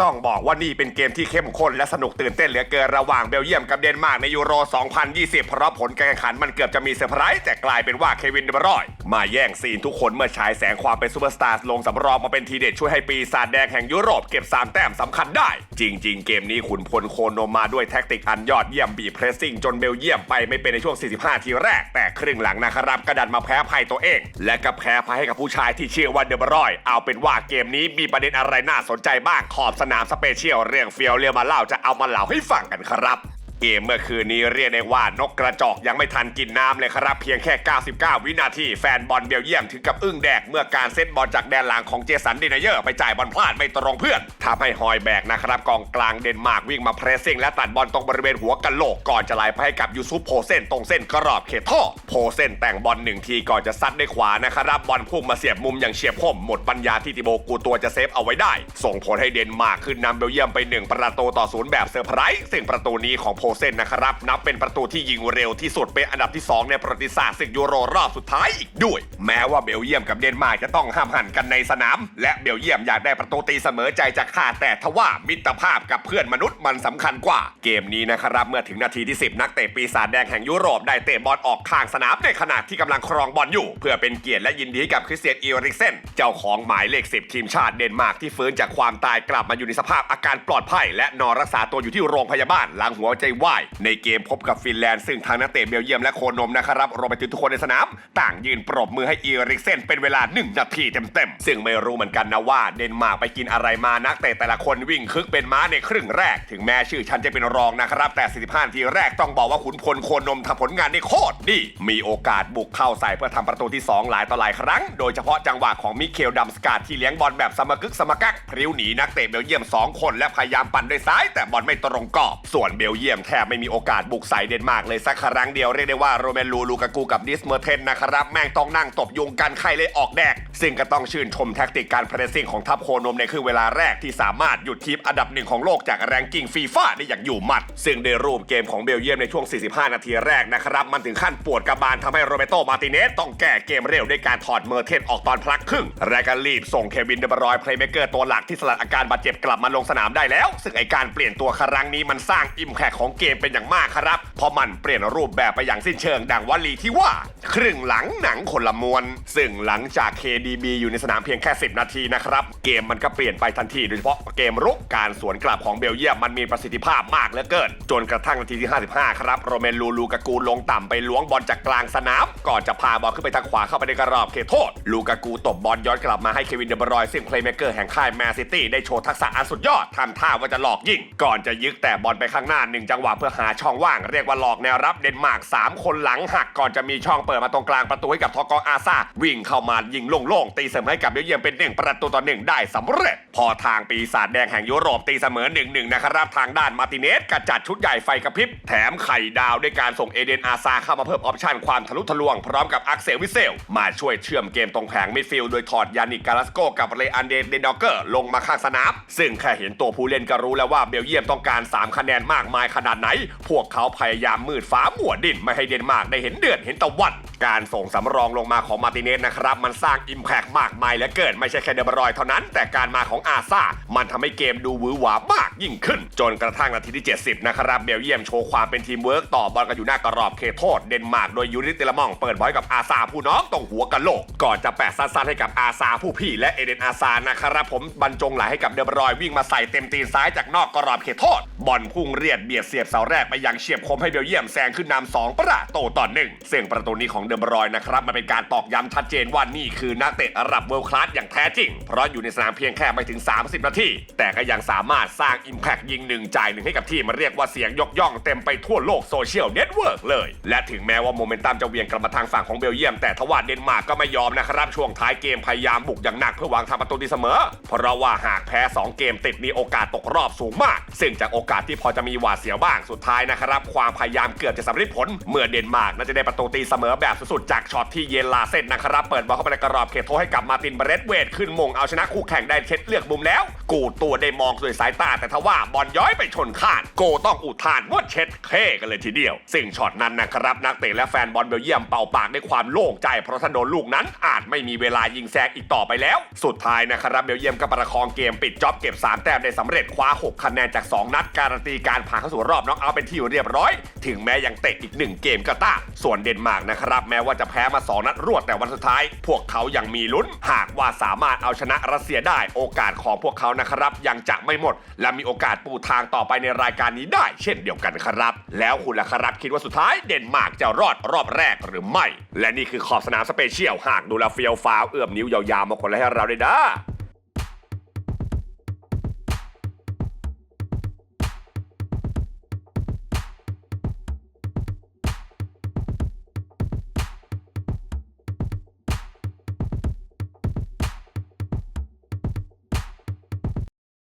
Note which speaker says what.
Speaker 1: ต้องบอกว่านี่เป็นเกมที่เข้มข้นและสนุกตื่นเต้นเหลือเกินระหว่างเบลเยียมกับเดนมาร์กในยูโร 2020 เพราะผลการแข่งขันมันเกือบจะมีเซอร์ไพรส์แต่กลายเป็นว่าเควินเดบรอย มาแย่งซีนทุกคนเมื่อฉายแสงความเป็นซูเปอร์สตาร์ลงสำรองมาเป็นทีเด็ดช่วยให้ปีศาจแดงแห่งยุโรปเก็บ 3 แต้มสำคัญได้ จริง ๆ เกมนี้ขุนพลโคนมมาด้วยแท็กติกอันยอดเยี่ยมบีเพรสซิ่งจนเบลเยียมไปไม่เป็นในช่วง 45 ทีแรก แต่ครึ่งหลังนะครับก็ดันมาแพ้ภัยตัวเอง และก็แพ้ภัยให้กับผู้ชายที่ชื่อว่าเดบรอย เอาเป็นว่าเกมนี้มีประเด็นอะไรน่าสนใจบ้างขอบสนามสเปเชียลเรื่องเฟียวเรียมาเล่าจะเอามาเล่าให้ฟังกันครับ เกมเมื่อคืนนี้เรียกได้ว่านกกระจอกยังไม่ทันกินน้ำเลยครับ เพียงแค่ 99 วินาที แฟนบอลเบลเยียมถึงกับอึ้งแดก เมื่อการเซตบอลจากแดนหลังของเจสันดินเยอร์ไปจ่ายบอลพลาดไม่ตรงเพื่อนทำให้ฮอยแบกนะครับกองกลางเดนมาร์กวิ่งมาเพรสซิ่งและตัดบอลตรงบริเวณหัวกะโหลกก่อนจะไหลไปให้กับยูซุปโพเซนตรงเส้นกรอบเขตท่อโพเซนแต่งบอลหนึ่งทีก่อนจะซัดด้วยขวานะครับบอลพุ่งมาเสียบมุมอย่างเฉียบคมหมดปัญญาที่ติโบกูตัวจะเซฟเอาไว้ได้ ส่งผลให้เดนมาร์กขึ้นนำเบลเยียมไปหนึ่งประตูต่อศูนย์แบบเซอร์ไพรส์ซึ่งประตูนี้ของโพเซนนะครับ นับเป็นประตูที่ยิงเร็วที่สุดเป็นอันดับที่ 2 ในประวัติศาสตร์ศึกยูโรรอบสุดท้ายอีกด้วย แม้ว่าเบลเยียมกับเดนมาร์กจะต้องห้ามหันกันในสนาม และเบลเยียมอยากได้ประตูตีเสมอใจจากข้าแต่ทว่ามิตรภาพกับเพื่อนมนุษย์มันสำคัญกว่า เกมนี้นะครับเมื่อถึงนาทีที่ 10 นักเตะปีศาจแดงแห่งยุโรปได้เตะบอลออกข้างสนามในขณะที่กำลังครองบอลอยู่ เพื่อเป็นเกียรติและยินดีให้กับคริสเตียนอีริกเซนเจ้าของหมายเลข 10 ทีมชาติเดนมาร์กที่ฟื้นจากความตายกลับมาอยู่ในสภาพอาการปลอดภัย และนอนรักษาตัวอยู่ที่โรงพยาบาลหลังหัวใจวายในเกมพบกับฟินแลนด์ซึ่งทางนักเตะเบลเยียมและโคนมนะครับรวมไปถึงทุกคนในสนาม ต่างยืนปรบมือให้อีริกเซนเป็นเวลา 1 นาทีเต็มๆ ซึ่งไม่รู้เหมือนกันนะว่าเดนมาร์กไปกินอะไรมานักเตะแต่ละคนวิ่งคึกเป็นม้าในครึ่งแรก ถึงแม้ชื่อฉันจะเป็นรองนะครับ แต่ 45 นาทีแรกต้องบอกว่าขุนพลโคนมทำผลงานได้โคตรดี มีโอกาสบุกเข้าใส่เพื่อทำประตูที่ 2 หลายต่อหลายครั้ง โดยเฉพาะจังหวะของมิเคลดัมสกาดที่เลี้ยงบอลแบบสมกึกสมกักพริ้วหนีนักเตะเบลเยียม 2 คนและพยายามปั่นด้วยซ้าย แต่บอลไม่ตรงกรอบ ส่วนเบลเยียมแทบไม่มีโอกาสบุกใส่เดนมาร์กเลยสักครั้งเดียวเรียกได้ว่าโรเมลูลูกากูกับดิสเมอร์เทนนะครับแม่งต้องนั่งตบยุงกันไข้เลยออกแดก ซึ่งก็ต้องชื่นชมแท็กติกการเพรสซิ่งของทัพโคนมในครึ่งเวลาแรกที่สามารถหยุดทีมอันดับหนึ่งของโลกจากแรงกิ้งฟีฟ่าได้อย่างอยู่หมัด ซึ่งได้รูปเกมของเบลเยียมในช่วง 45 นาทีแรกนะครับมันถึงขั้นปวดกระบาลทำให้โรเบโตมาติเนสต้องแก้เกมเร็วด้วยการถอดเมอร์เทนออกตอนพลักครึ่งและก็รีบส่งเควินเดบรอยเพลย์เมเกอร์ตัวหลักที่สลัดอาการบาดเจ็บกลับมาลงสนามได้แล้ว ซึ่งไอการเปลี่ยนตัวครั้งนี้มันสร้างอิมแพคของเกมเป็นอย่างมากครับ เพราะมันเปลี่ยนรูปแบบไปอย่างสิ้นเชิงดังวลีที่ว่า ครึ่งหลังหนังคนละมวลซึ่งหลังจาก KDB อยู่ในสนามเพียงแค่ 10 นาทีนะครับ เกมมันก็เปลี่ยนไปทันทีโดยเฉพาะเกมรุกการสวนกลับของเบลเยียมมันมีประสิทธิภาพมากเหลือเกิน จนกระทั่งนาทีที่ 55 ครับ โรเมนลูลูกากูลงต่ำไปล้วงบอลจากกลางสนาม ก่อนจะพาบอลขึ้นไปทางขวาเข้าไปในกรอบเขตโทษ ลูกากูตบบอลย้อนกลับมาให้เควินเดบรอยซึ่งเพลย์เมเกอร์แห่งค่ายแมนซิตี้ได้โชว์ทักษะอันสุดยอดทำท่าว่าจะหลอกยิงก่อนจะยึกแต่บอลไปข้างหน้าหนึ่งจังหวะเพื่อหาช่องว่างเรียกว่าหลอกแนวรับเดนมาร์กสามคนหลังหักก่อนจะมีช่องเปิดมาตรงกลางประตูให้กับทอกออาซาวิ่งเข้ามายิงโล่งๆตีเสมอให้กับเบลเยียมเป็นหนึ่งประตูต่อหนึ่งได้สำเร็จ พอทางปีศาจแดงแห่งยุโรปตีเสมอหนึ่งหนึ่งนะครับทางด้านมาร์ติเนสกระจัดชุดใหญ่ไฟกระพริบแถมไข่ดาวด้วยการส่งเอเดนอาซาเข้ามาเพิ่มออปชันความทะลุทะลวงพร้อมกับอักเซลวิเซล มาช่วยเชื่อมเกมตรงแผงมิดฟิลด์โดยถอดยานิกกาลาสโกกับเรอันเดนเดนดอกเกอร์ลงมาข้างสนามซึ่งแค่เห็นตัวผู้เล่นก็รู้แล้วว่าเบลเยียมต้องการ 3 คะแนนมากมายขนาดไหน พวกเขาพยายามมืดฟ้ามัวดินไม่ให้เดนมาร์กได้เห็นเดือนเห็นตะวัน การส่งสำรองลงมาของมาติเนสนะครับ มันสร้างอิมแพกมากมายเหลือเกิน ไม่ใช่แค่เดบรอยเท่านั้น แต่การมาของอาซามันทำให้เกมดูวือหวามากยิ่งขึ้น จนกระทั่งนาทีที่ 70 นะครับเบลเยียมโชว์ความเป็นทีมเวิร์กต่อบอลกันอยู่หน้ากรอบเขตโทษเดนมาร์กโดยยูริเตลมองเปิดบอลกับอาซาผู้น้องตรงหัวกะโหลกก่อนจะแปะสั้นๆให้กับอาซาผู้พี่และเอเดนอาซานะครับผมบรรจงไหลให้กับเดบรอยวิ่งมาใส่เต็มตีนซ้ายจากนอกกรอบเขตโทษบอลพุ่งเรียดเบียดเสียบเสาแรกไปยังเฉียบคมให้เบลเยียมแซงขึ้นนำสองประตูต่อหนึ่งซึ่งประตูนี้ของเดบรอยนะครับมันเป็นการตอกย้ำชัดเจนว่านี่คือนักเตะระดับเวิลด์คลาสอย่างแท้จริง เพราะอยู่ในสนามเพียงแค่ไม่ถึง 30 นาที แต่ก็ยังสามารถสร้างอิมแพกยิงหนึ่งจ่ายหนึ่งให้กับทีมมาเรียกว่าเสียงยกย่องเต็มไปทั่วโลกโซเชียลเน็ตเวิร์กเลย และถึงแม้ว่าโมเมนตัมจะเวียงกลับมาทางฝั่งของเบลเยียม แต่ทว่าเดนมาร์กก็ไม่ยอมนะครับช่วงท้ายเกมพยายามบุกอย่างหนักเพื่อวางทำประตูตีเสมอ เพราะว่าหากแพ้ 2 เกมติดมีโอกาสตกรอบสูงมาก ซึ่งจากโอกาสที่พอจะมีหวาดเสียวบ้างบ้างสุดท้ายนะครับ ความพยายามเกือบจะสำเร็จผล เมื่อเดนมาร์กน่าจะได้ประตูตีเสมอแบบสุดๆจากช็อตที่เยนลาเซนนะครับ เปิดบอลเข้าไปในกรอบเขตโทษให้กับมาตินเบรดเวทขึ้นมงเอาชนะคู่แข่งได้เช็ดเลือกมุมแล้ว กูตัวได้มองด้วยสายตา แต่ทว่าบอลย้อยไปชนคานโกต้องอุทานว่าเช็ดเท่กันเลยทีเดียว ซึ่งช็อตนั้นนะครับนักเตะและแฟนบอลเบลเยียมเป่าปากด้วยความโล่งใจ เพราะถ้าโดนลูกนั้นอาจไม่มีเวลายิงแซงอีกต่อไปแล้ว สุดท้ายนะครับเบลเยียมก็ประคองเกมปิดจ็อบเก็บ3แต้มได้สำเร็จคว้า 6 คะแนนจาก 2 นัดการันตีการผ่านเข้าสู่รอบน็อกเอาเป็นที่เรียบร้อย ถึงแม้ยังเตะอีก1เกมก็ตามส่วนเดนมาร์กนะครับ แม้ว่าจะแพ้มา 2 นัดรวดแต่วันสุดท้าย พวกเขายังมีลุ้น หากว่าสามารถเอาชนะรัสเซียได้ โอกาสของพวกเขานะครับ ยังจะไม่หมด และมีโอกาสปูทางต่อไปในรายการนี้ได้ เช่นเดียวกันครับ แล้วคุณล่ะครับคิดว่าสุดท้ายเดนมาร์กจะรอดรอบแรกหรือไม่ และนี่คือขอบสนามสเปเชียลหากดูแลเฟียวฟ้าวเอื้อมนิ้วยาวๆมาคนละให้เราได้ด้า